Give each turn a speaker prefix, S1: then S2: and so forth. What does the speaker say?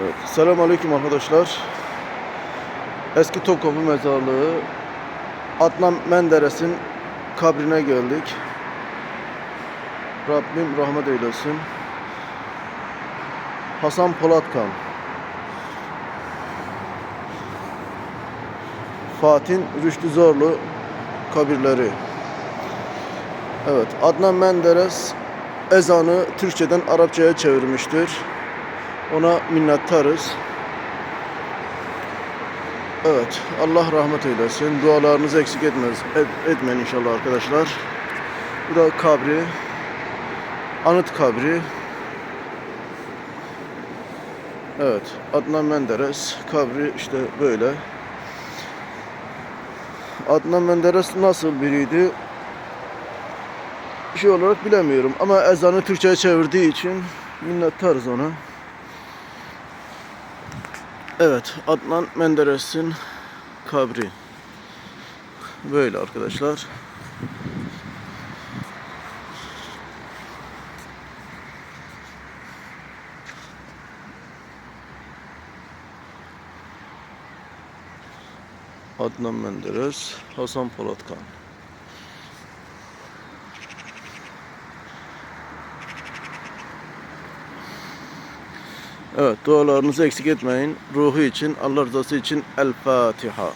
S1: Evet. Selamünaleyküm arkadaşlar. Eski Topkapı Mezarlığı Adnan Menderes'in kabrine geldik. Rabbim rahmet eylesin. Hasan Polatkan. Fatih Rüştü Zorlu kabirleri. Evet, Adnan Menderes ezanı Türkçeden Arapçaya çevirmiştir. Ona minnettarız. Evet, Allah rahmet eylesin. Dualarınızı eksik etmez, et, etmeyin inşallah arkadaşlar. Bu da kabri, anıt kabri. Evet, Adnan Menderes kabri işte böyle. Adnan Menderes nasıl biriydi? Şey olarak bilemiyorum ama ezanı Türkçe'ye çevirdiği için minnettarız ona. Evet, Adnan Menderes'in kabri. Böyle arkadaşlar. Adnan Menderes, Hasan Polatkan. Evet, dualarınızı eksik etmeyin. Ruhu için, Allah rızası için El Fatiha.